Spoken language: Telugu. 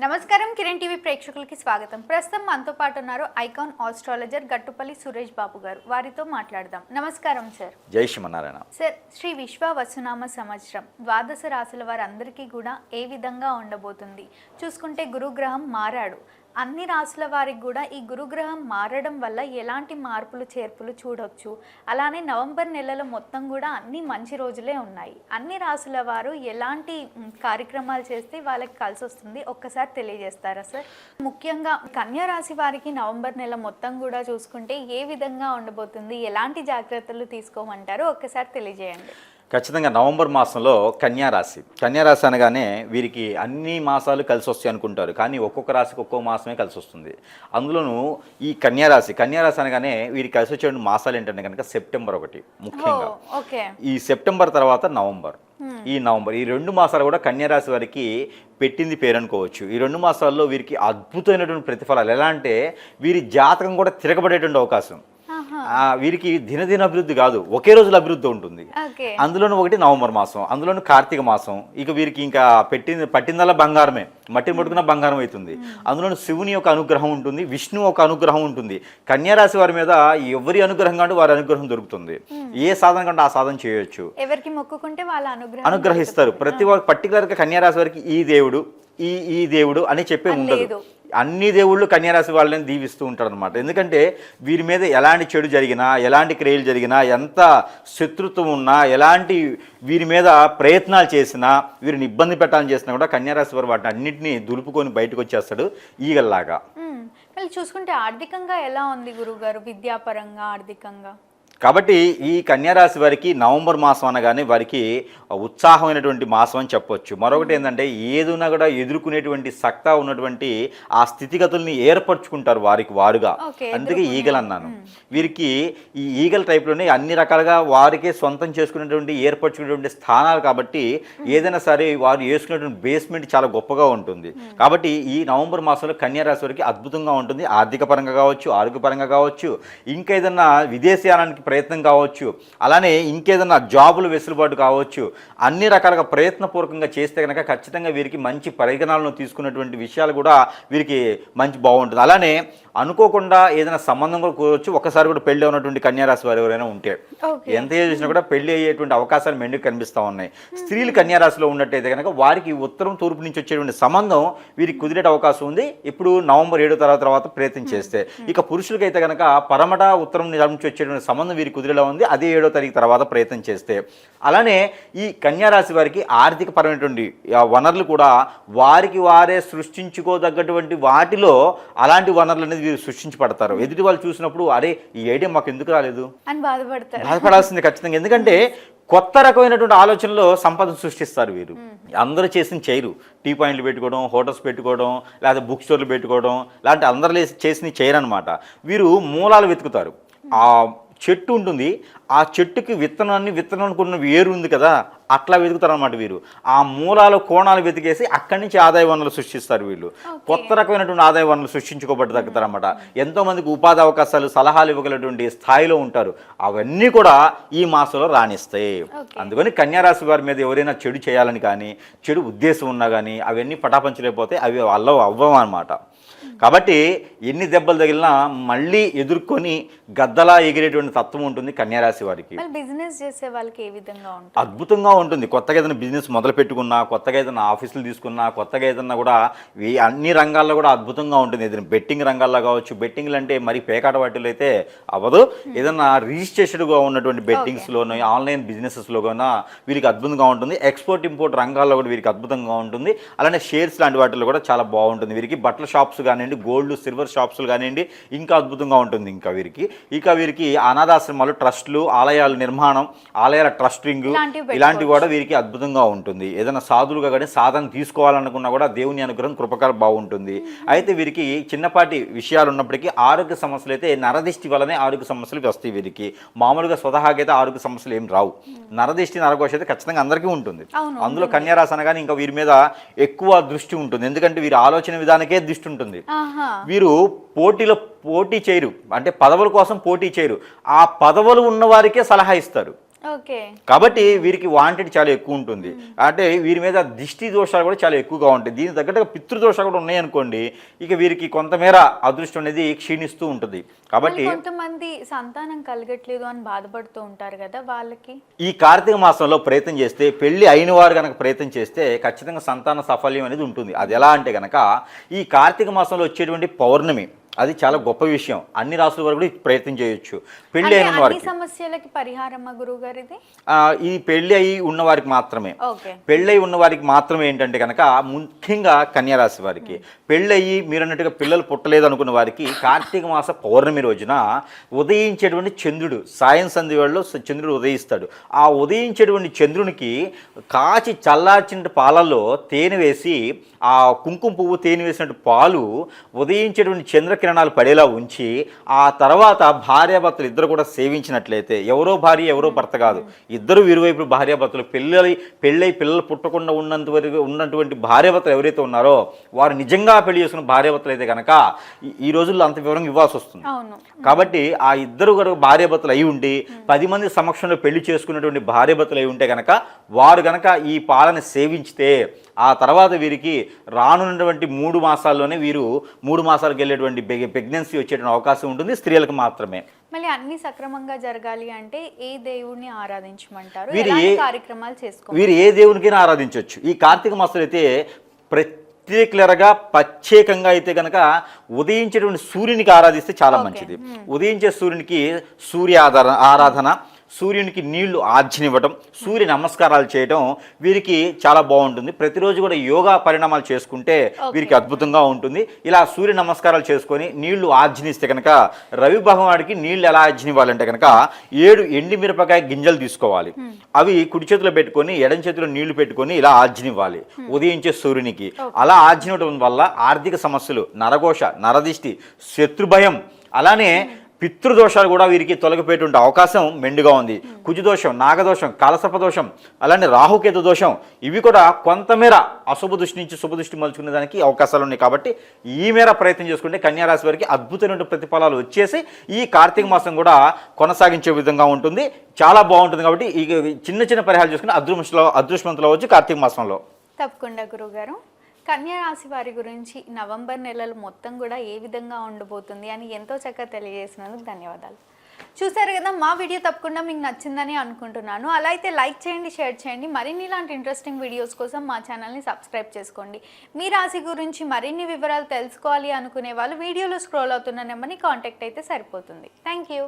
నమస్కారం కిరణ్ టీవీ ప్రేక్షకులకి స్వాగతం. ప్రస్తుతం మనతో పాటు ఉన్నారు ఐకాన్ ఆస్ట్రాలజర్ గట్టుపల్లి సురేష్ బాబు గారు. వారితో మాట్లాడదాం. నమస్కారం సార్. జై శ్రీమన్నారాయణ. సార్ శ్రీ విశ్వ వసునామ సంవత్సరం. ద్వాదశ రాశుల వారందరికీ కూడా ఏ విధంగా ఉండబోతుంది? చూసుకుంటే గురుగ్రహం మారాడు. అన్ని రాశుల వారికి కూడా ఈ గురుగ్రహం మారడం వల్ల ఎలాంటి మార్పులు చేర్పులు చూడొచ్చు. అలానే నవంబర్ నెలలో మొత్తం కూడా అన్ని మంచి రోజులే ఉన్నాయి. అన్ని రాసుల వారు ఎలాంటి కార్యక్రమాలు చేస్తే వాళ్ళకి కలిసి వస్తుంది ఒక్కసారి తెలియజేస్తారా సార్? ముఖ్యంగా కన్యా రాశి వారికి నవంబర్ నెల మొత్తం కూడా చూసుకుంటే ఏ విధంగా ఉండబోతుంది ఎలాంటి జాగ్రత్తలు తీసుకోమంటారో ఒక్కసారి తెలియజేయండి. ఖచ్చితంగా నవంబర్ మాసంలో కన్యారాశి కన్యారాశి అనగానే వీరికి అన్ని మాసాలు కలిసి వస్తాయి అనుకుంటారు. కానీ ఒక్కొక్క రాశికి ఒక్కొక్క మాసమే కలిసి వస్తుంది. అందులోనూ ఈ కన్యారాశి కన్యారాశి అనగానే వీరికి కలిసి వచ్చే మాసాలు ఏంటంటే కనుక సెప్టెంబర్ ఒకటి ముఖ్యంగా. ఓకే. ఈ సెప్టెంబర్ తర్వాత నవంబర్. ఈ నవంబర్ ఈ రెండు మాసాలు కూడా కన్యారాశి వారికి పెట్టింది పేరు అనుకోవచ్చు. ఈ రెండు మాసాల్లో వీరికి అద్భుతమైనటువంటి ప్రతిఫలాలు. ఎలా అంటే వీరి జాతకం కూడా తిరగబడేటువంటి అవకాశం. వీరికి దినదిన అభివృద్ధి కాదు. ఒకే రోజుల అభివృద్ధి ఉంటుంది. అందులోనూ ఒకటి నవంబర్ మాసం అందులోనూ కార్తీక మాసం. ఇక వీరికి ఇంకా పెట్టింది పట్టిందల్లా బంగారమే. మట్టిని పట్టుకున్న బంగారం అవుతుంది. అందులోనూ శివుని యొక్క అనుగ్రహం ఉంటుంది విష్ణు ఒక అనుగ్రహం ఉంటుంది. కన్యారాశి వారి మీద ఎవరి అనుగ్రహం కంటే వారి అనుగ్రహం దొరుకుతుంది. ఏ సాధన కంటే ఆ సాధన చేయొచ్చు. ఎవరికి మొక్కుకుంటే వాళ్ళ అనుగ్రహం అనుగ్రహిస్తారు. ప్రతి ఒక్క పర్టికులర్గా కన్యారాశి వారికి ఈ దేవుడు ఈ ఈ దేవుడు అని చెప్పే ఉండదు. అన్ని దేవుళ్ళు కన్యారాశి వాళ్ళని దీవిస్తూ ఉంటారు అనమాట ఎందుకంటే వీరి మీద ఎలాంటి చెడు జరిగినా ఎలాంటి క్రియలు జరిగినా ఎంత శత్రుత్వం ఉన్నా ఎలాంటి వీరి మీద ప్రయత్నాలు చేసినా వీరిని ఇబ్బంది పెట్టాలని చేసినా కూడా కన్యారాశి వారు వాటిని అన్నింటినీ దులుపుకొని బయటకు వచ్చేస్తాడు ఈగల్లాగా. మళ్ళీ చూసుకుంటే ఆర్థికంగా ఎలా ఉంది గురుగారు? విద్యాపరంగా ఆర్థికంగా? కాబట్టి ఈ కన్యారాశి వారికి నవంబర్ మాసం అనగానే వారికి ఉత్సాహమైనటువంటి మాసం అని చెప్పొచ్చు. మరొకటి ఏంటంటే ఏదున్నా కూడా ఎదుర్కొనేటువంటి సక్తా ఉన్నటువంటి ఆ స్థితిగతుల్ని ఏర్పరచుకుంటారు వారికి వారుగా. అందుకే ఈగలు అన్నాను. వీరికి ఈ ఈగల టైప్లోనే అన్ని రకాలుగా వారికే సొంతం చేసుకునేటువంటి ఏర్పరచుకునేటువంటి స్థానాలు కాబట్టి ఏదైనా సరే వారు వేసుకునేటువంటి బేస్మెంట్ చాలా గొప్పగా ఉంటుంది. కాబట్టి ఈ నవంబర్ మాసంలో కన్యారాశి వారికి అద్భుతంగా ఉంటుంది. ఆర్థిక పరంగా కావచ్చు ఆరోగ్యపరంగా కావచ్చు ఇంకా ఏదన్నా విదేశీయానానికి ప్రయత్నం కావచ్చు. అలానే ఇంకేదన్నా జాబులు వెసులుబాటు కావచ్చు. అన్ని రకాలుగా ప్రయత్నపూర్వకంగా చేస్తే కనుక ఖచ్చితంగా వీరికి మంచి పరిగణాలను తీసుకున్నటువంటి విషయాలు కూడా వీరికి మంచి బాగుంటుంది. అలానే అనుకోకుండా ఏదైనా సంబంధం కూడా కూరవచ్చు ఒకసారి కూడా పెళ్ళి ఉన్నటువంటి కన్యారాశి వారు ఎవరైనా ఉంటే ఎంత ఏజ్ వచ్చినా కూడా పెళ్ళి అయ్యేటువంటి అవకాశాలు మెండుకు కనిపిస్తూ ఉన్నాయి. స్త్రీలు కన్యారాశిలో ఉన్నట్టయితే కనుక వారికి ఉత్తరం తూర్పు నుంచి వచ్చేటువంటి సంబంధం వీరికి కుదిరే అవకాశం ఉంది. ఇప్పుడు నవంబర్ ఏడో తర్వాత తర్వాత ప్రయత్నం చేస్తే. ఇక పురుషులకైతే కనుక పరమట ఉత్తరం నుంచి వచ్చేటువంటి సంబంధం వీరికి కుదిరేలా ఉంది. అదే ఏడో తారీఖు తర్వాత ప్రయత్నం చేస్తే. అలానే ఈ కన్యారాశి వారికి ఆర్థిక పరమైనటువంటి వనరులు కూడా వారికి వారే సృష్టించుకోదగ్గటువంటి వాటిలో అలాంటి వనరులు అనేది వీరు సృష్టించబడతారు. ఎదుటి వాళ్ళు చూసినప్పుడు అరే ఈ ఐడియా మాకు ఎందుకు రాలేదు? అని బాధపడతారు. బాధపడాల్సింది ఖచ్చితంగా. ఎందుకంటే కొత్త రకమైనటువంటి ఆలోచనలో సంపద సృష్టిస్తారు వీరు. అందరూ చేసిన చేయరు. టీ పాయింట్లు పెట్టుకోవడం హోటల్స్ పెట్టుకోవడం లేదా బుక్ స్టోర్లు పెట్టుకోవడం లాంటి అందరూ చేసిన చేయరనమాట వీరు మూలాలు వెతుకుతారు. ఆ చెట్టు ఉంటుంది. ఆ చెట్టుకి విత్తనాన్ని విత్తనానికి ఉన్న వేరు ఉంది కదా అట్లా వెతుకుతారు అనమాట వీరు. ఆ మూలాల కోణాలు వెతికేసి అక్కడి నుంచి ఆదాయ వనరులు సృష్టిస్తారు వీళ్ళు. కొత్త రకమైనటువంటి ఆదాయ వనరులు సృష్టించుకోబట్టి తగ్గుతారన్నమాట. ఎంతో మందికి ఉపాధి అవకాశాలు సలహాలు ఇవ్వగలటువంటి స్థాయిలో ఉంటారు. అవన్నీ కూడా ఈ మాసంలో రాణిస్తాయి. అందుకని కన్యారాశి వారి మీద ఎవరైనా చెడు చేయాలని కానీ చెడు ఉద్దేశం ఉన్నా కానీ అవన్నీ పటాపంచలేకపోతే అవి అల్లవ అవ్వవు అనమాట కాబట్టి ఎన్ని దెబ్బలు తగిలినా మళ్ళీ ఎదుర్కొని గద్దలా ఎగిరేటువంటి తత్వం ఉంటుంది కన్యారాశి వారికి. బిజినెస్ చేసే వాళ్ళకి ఏ విధంగా ఉంటుంది? అద్భుతంగా ఉంటుంది. కొత్తగా ఏదైనా బిజినెస్ మొదలు పెట్టుకున్నా కొత్తగా ఏదైనా ఆఫీసులు తీసుకున్నా కొత్తగా ఏదైనా కూడా ఈ అన్ని రంగాల్లో కూడా అద్భుతంగా ఉంటుంది. ఏదైనా బెట్టింగ్ రంగాల్లో కావచ్చు బెట్టింగ్లు అంటే మరి పేకాట వాటిలో అయితే అవ్వదు. ఏదైనా రిజిస్ట్రేషన్గా ఉన్నటువంటి బెట్టింగ్స్లోనూ ఆన్లైన్ బిజినెసెస్లో కూడా వీరికి అద్భుతంగా ఉంటుంది. ఎక్స్పోర్ట్ ఇంపోర్ట్ రంగాల్లో కూడా వీరికి అద్భుతంగా ఉంటుంది. అలానే షేర్స్ లాంటి వాటిలో కూడా చాలా బాగుంటుంది. వీరికి బట్టల షాప్స్ కానివ్వండి గోల్డ్ సిల్వర్ షాప్స్ కానివ్వండి ఇంకా అద్భుతంగా ఉంటుంది ఇంకా వీరికి. ఇక వీరికి అనాథాశ్రమాలు ట్రస్టులు ఆలయాల నిర్మాణం ఆలయాల ట్రస్టింగ్ ఇలాంటివి కూడా వీరికి అద్భుతంగా ఉంటుంది. ఏదైనా సాధులుగా కానీ సాధన తీసుకోవాలనుకున్నా కూడా దేవుని అనుగ్రహం కృపకర బాగుంటుంది. అయితే వీరికి చిన్నపాటి విషయాలు ఉన్నప్పటికీ ఆరోగ్య సమస్యలు అయితే నరదిష్టి వల్లనే ఆరోగ్య సమస్యలు వస్తాయి వీరికి. మామూలుగా స్వతహాగా అయితే ఆరోగ్య సమస్యలు ఏం రావు. నరదిష్టి నరకోశ అయితే ఖచ్చితంగా అందరికీ ఉంటుంది. అందులో కన్యారాశి అనగానే ఇంకా వీరి మీద ఎక్కువ దృష్టి ఉంటుంది. ఎందుకంటే వీరి ఆలోచన విధానకే దృష్టి ఉంటుంది. వీరు పోటీలో పోటీ చేయరు. అంటే పదవుల కోసం పోటీ చేయరు. ఆ పదవులు ఉన్న వారికే సలహా ఇస్తారు. కాబట్టి వీరికి వాంటెడ్ చాలా ఎక్కువ ఉంటుంది. అంటే వీరి మీద దిష్టి దోషాలు కూడా చాలా ఎక్కువగా ఉంటాయి. దీనికి తగ్గట్టుగా పితృదోషాలు కూడా ఉన్నాయనుకోండి ఇక వీరికి కొంతమేర అదృష్టం అనేది క్షీణిస్తూ ఉంటుంది. కాబట్టి కొంతమంది సంతానం కలగట్లేదు అని బాధపడుతూ ఉంటారు కదా వాళ్ళకి? ఈ కార్తీక మాసంలో ప్రయత్నం చేస్తే పెళ్ళి అయిన వారు కనుక ప్రయత్నం చేస్తే ఖచ్చితంగా సంతాన సాఫల్యం అనేది ఉంటుంది. అది ఎలా అంటే కనుక ఈ కార్తీక మాసంలో వచ్చేటువంటి పౌర్ణమి అది చాలా గొప్ప విషయం. అన్ని రాసుల వారు కూడా ప్రయత్నం చేయొచ్చు. పెళ్ళి అయిన వారికి సమస్యలకి పరిహారమా గురువు గారిది ఆ, ఈ పెళ్ళి అయి ఉన్న వారికి మాత్రమే పెళ్ళై ఉన్న వారికి మాత్రమే ఏంటంటే కనుక ముఖ్యంగా కన్యారాశి వారికి. పెళ్ళయి మీరు అన్నట్టుగా పిల్లలు పుట్టలేదు అనుకున్న వారికి కార్తీక మాస పౌర్ణమి రోజున ఉదయించేటువంటి చంద్రుడు సాయం సంధి వేళలో చంద్రుడు ఉదయిస్తాడు. ఆ ఉదయించేటువంటి చంద్రునికి కాచి చల్లార్చిన పాలల్లో తేనె వేసి ఆ కుంకుమ పువ్వు తేనె వేసినట్టు పాలు ఉదయించేటువంటి చంద్రకిరణాలు పడేలా ఉంచి ఆ తర్వాత భార్యాభర్తలు ఇద్దరు కూడా సేవించినట్లయితే ఎవరో భార్య ఎవరో భర్త కాదు. ఇద్దరు ఇరువైపు భార్యాభర్తలు పెళ్ళి పెళ్ళై పిల్లలు పుట్టకుండా ఉన్నంత వరకు ఉన్నటువంటి భార్యాభర్తలు ఎవరైతే ఉన్నారో వారు నిజంగా పెళ్ళి చేసుకున్న భార్యాభర్తలు అయితే కనుక ఈ- రోజుల్లో అంత వివరంగా ఇవ్వాల్సి వస్తుంది. కాబట్టి ఆ ఇద్దరు భార్యాభర్తలు అయి ఉండి పది మంది సమక్షంలో పెళ్ళి చేసుకున్నటువంటి భార్యాభర్తలు అయి ఉంటే కనుక వారు గనక ఈ పాలన సేవించితే ఆ తర్వాత వీరికి రానున్నటువంటి మూడు మాసాల్లోనే వీరు మూడు మాసాలకు వెళ్ళేటువంటి ప్రెగ్నెన్సీ వచ్చేటువంటి అవకాశం ఉంటుంది. స్త్రీలకు మాత్రమే. మళ్ళీ అన్ని సక్రమంగా జరగాలి అంటే ఏ దేవుణ్ణి ఆరాధించమంటారు? వీరు ఏ- కార్యక్రమాలు చేసుకో వీరు ఏ దేవునికైనా ఆరాధించవచ్చు ఈ కార్తీక మాసంలో అయితే ప్రత్యేకలరగా ప్రత్యేకంగా అయితే కనుక ఉదయించేటువంటి సూర్యునికి ఆరాధిస్తే చాలా. మంచిది. ఉదయించే సూర్యునికి సూర్య ఆరాధన సూర్యునికి నీళ్ళు ఆర్జనివ్వటం సూర్య నమస్కారాలు చేయడం వీరికి చాలా బాగుంటుంది. ప్రతిరోజు కూడా యోగా పరిణామాలు చేసుకుంటే వీరికి అద్భుతంగా ఉంటుంది. ఇలా సూర్య నమస్కారాలు చేసుకొని నీళ్ళు ఆర్జనిస్తే కనుక రవి భగవానుడికి నీళ్ళు ఎలా ఆర్జనివ్వాలంటే కనుక ఏడు ఎండి మిరపకాయ గింజలు తీసుకోవాలి. అవి కుడి చేతిలో పెట్టుకొని ఎడం చేతిలో నీళ్ళు పెట్టుకొని ఇలా ఆర్జనివ్వాలి ఉదయించే సూర్యునికి. అలా ఆర్జనివ్వడం వల్ల ఆర్థిక సమస్యలు నరఘోష నరదిష్టి శత్రుభయం అలానే పితృదోషాలు కూడా వీరికి తొలగిపోయేటువంటి అవకాశం మెండుగా ఉంది. కుజుదోషం నాగదోషం కాలసర్ప దోషం అలానే రాహుకేతు దోషం ఇవి కూడా కొంతమేర అశుభ దృష్టి నుంచి శుభ దృష్టి మలుచుకునే దానికి అవకాశాలు ఉన్నాయి కాబట్టి ఈ మేర ప్రయత్నం చేసుకుంటే కన్యారాశి వారికి అద్భుతమైన ప్రతిఫలాలు వచ్చేసి ఈ కార్తీక మాసం కూడా కొనసాగించే విధంగా ఉంటుంది. చాలా బాగుంటుంది కాబట్టి ఈ చిన్న చిన్న పరిహారాలు చేసుకుని అదృష్టంలో అదృష్టవంతులు అవ్వచ్చు కార్తీక మాసంలో. తప్పకుండా గురువుగారు. కన్యా రాశి వారి గురించి నవంబర్ నెలలు మొత్తం కూడా ఏ విధంగా ఉండబోతుంది అని ఎంతో చక్కగా తెలియజేసినందుకు ధన్యవాదాలు. చూసారు కదా మా వీడియో తప్పకుండా మీకు నచ్చిందని అనుకుంటున్నాను. అలా అయితే లైక్ చేయండి షేర్ చేయండి. మరిన్ని ఇలాంటి ఇంట్రెస్టింగ్ వీడియోస్ కోసం మా ఛానల్ని సబ్స్క్రైబ్ చేసుకోండి. మీ రాశి గురించి మరిన్ని వివరాలు తెలుసుకోవాలి అనుకునే వాళ్ళు వీడియోలో స్క్రోల్ అవుతున్న నెంబర్ని కాంటాక్ట్ అయితే సరిపోతుంది. Thank you